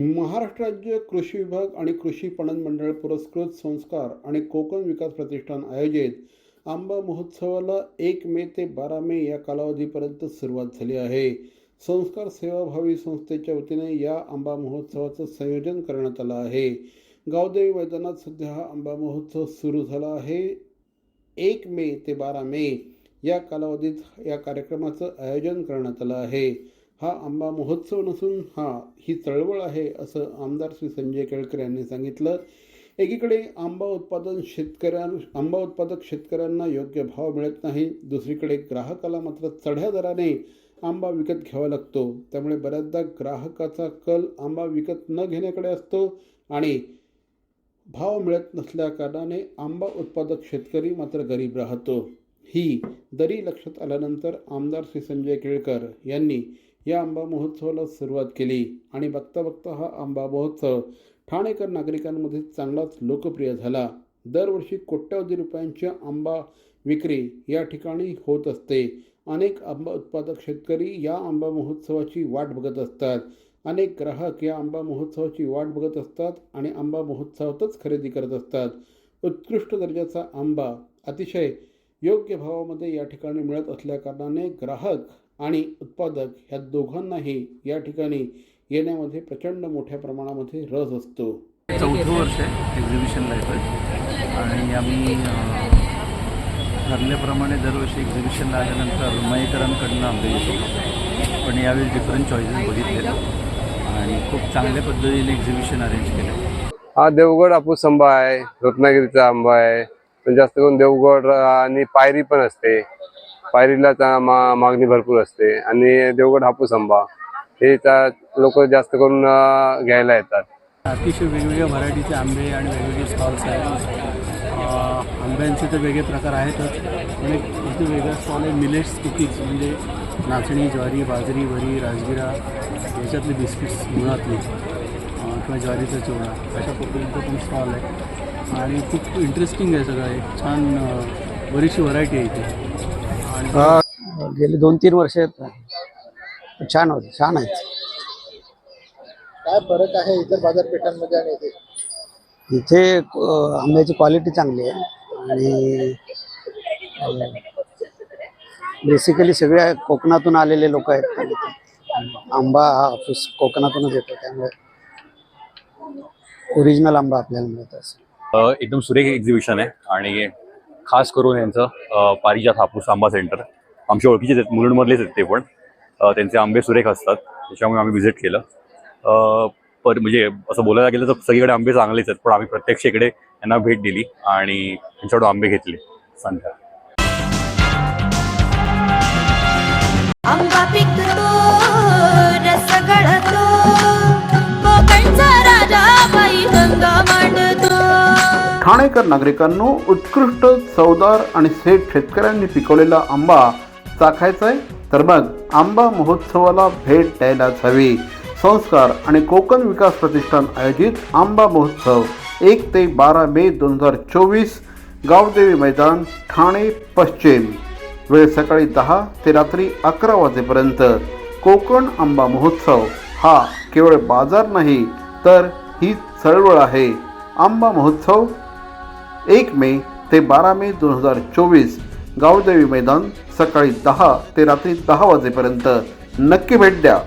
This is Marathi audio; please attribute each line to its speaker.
Speaker 1: महाराष्ट्र राज्य कृषी विभाग आणि कृषी पणन मंडळ पुरस्कृत संस्कार आणि कोकण विकास प्रतिष्ठान आयोजित आंबा महोत्सवाला एक मे ते बारा मे या कालावधीपर्यंत सुरुवात झाली आहे. संस्कार सेवाभावी संस्थेच्या वतीने या आंबा महोत्सवाचं संयोजन करण्यात आलं आहे. गावदेवी मैदानात सध्या हा आंबा महोत्सव सुरू झाला आहे. एक मे ते बारा मे या कालावधीत या कार्यक्रमाचं आयोजन करण्यात आलं आहे. हा आंबा महोत्सव नसून हा ही चळवळ आहे असं आमदार श्री संजय केळकर यांनी सांगितलं. एकीकडे आंबा उत्पादन शेतकऱ्यां आंबा उत्पादक शेतकऱ्यांना योग्य भाव मिळत नाही दुसरीकडे ग्राहकाला मात्र चढ्या दराने आंबा विकत घ्यावा लागतो. त्यामुळे बऱ्याचदा ग्राहकाचा कल आंबा विकत न घेण्याकडे असतो आणि भाव मिळत नसल्याकारणाने आंबा उत्पादक शेतकरी मात्र गरीब राहतो. ही दरी लक्षात आल्यानंतर आमदार श्री संजय केळकर यांनी या आंबा महोत्सवाला सुरुवात केली. आणि बघता बघता हा आंबा महोत्सव ठाणेकर नागरिकांमध्ये चांगलाच लोकप्रिय झाला. दरवर्षी कोट्यावधी रुपयांची आंबा विक्री या ठिकाणी होत असते. अनेक आंबा उत्पादक शेतकरी या आंबा महोत्सवाची वाट बघत असतात. अनेक ग्राहक या आंबा महोत्सवाची वाट बघत असतात आणि आंबा महोत्सवातच खरेदी करत असतात. उत्कृष्ट दर्जाचा आंबा अतिशय योग्य भावामध्ये या ठिकाणी मिळत असल्याकारणाने ग्राहक आणि उत्पादक ह्या दोघांनाही या ठिकाणी येण्यामध्ये प्रचंड मोठ्या प्रमाणामध्ये रस असतो.
Speaker 2: चौथं वर्ष आहे एक्झिबिशनला येतं आणि आम्ही ठरल्याप्रमाणे दरवर्षी एक्झिबिशनला आल्यानंतर मयेकरांकडनं आंबे घेतो पण यावेळी डिफरंट चॉईसेस बघितले आणि खूप चांगल्या पद्धतीने एक्झिबिशन अरेंज केलं.
Speaker 3: हा देवगड हापूस आंबा आहे रत्नागिरीचा आंबा आहे पण जास्त करून देवगड आणि पायरी पण असते. पायरीला मा- मागणी भरपूर असते. आणि देवगड हापूस आंबा हे लोक जास्त करून घ्यायला येतात.
Speaker 2: अतिशय वेगवेगळ्या व्हरायटीचे आंबे आणि वेगवेगळे स्टॉल्स आहेत. आंब्यांचे तर वेगळे प्रकार आहेतच. पण एक इथे वेगळा स्टॉल आहे मिलेट्स कुकीज म्हणजे नाचणी ज्वारी बाजरी वरी राजगिरा याच्यातले बिस्किट्स मुळातले किंवा ज्वारीचा चिवडा अशा पद्धतीचा पण स्टॉल आहे. आणि खूप इंटरेस्टिंग आहे सगळं. एक छान बरीचशी व्हरायटी आहे इथे. आणि
Speaker 4: गेली दोन तीन वर्ष छान होते छान आहेत.
Speaker 5: काय फरक आहे इतर बाजारपेठांमध्ये आणि इथे?
Speaker 4: इथे आंब्याची क्वालिटी चांगली आहे. आणि बेसिकली सगळे कोकणातून आलेले लोक आहेत आंबा हा हापूस कोकणातूनच येतो त्यामुळे ओरिजिनल आंबा आपल्याला मिळत असं
Speaker 6: अ, एकदम सुरेख एक्झिबिशन आहे. आणि खास करून यांचं पारिजात हापूस आंबा सेंटर आमच्या ओळखीचेच आहेत मुलुंडमधलेच आहेत ते पण. त्यांचे आंबे सुरेख असतात. त्याच्यामुळे आम्ही व्हिजिट केलं. पर म्हणजे असं बोलायला गेलं तर सगळीकडे आंबे चांगलेच आहेत पण आम्ही प्रत्यक्ष इकडे यांना भेट दिली आणि त्यांच्याकडून आंबे घेतले सांगा
Speaker 7: आंबा
Speaker 1: ठाणेकर नागरिकांनो उत्कृष्ट चवदार आणि सेठ शेतकऱ्यांनी पिकवलेला आंबा चाखायचा आहे तर मग आंबा महोत्सवाला भेट द्यायलाच हवी. संस्कार आणि कोकण विकास प्रतिष्ठान आयोजित आंबा महोत्सव एक ते बारा मे दोन हजार चोवीस गावदेवी मैदान ठाणे पश्चिम. वेळ सकाळी दहा ते रात्री अकरा वाजेपर्यंत. कोकण आंबा महोत्सव हा केवळ बाजार नाही तर ही चळवळ आहे. आंबा महोत्सव एक मे ते बारा मे दोन हजार चोवीस गावदेवी मैदान सकाळी दहा ते रात्री दहा वाजेपर्यंत. नक्की भेट द्या.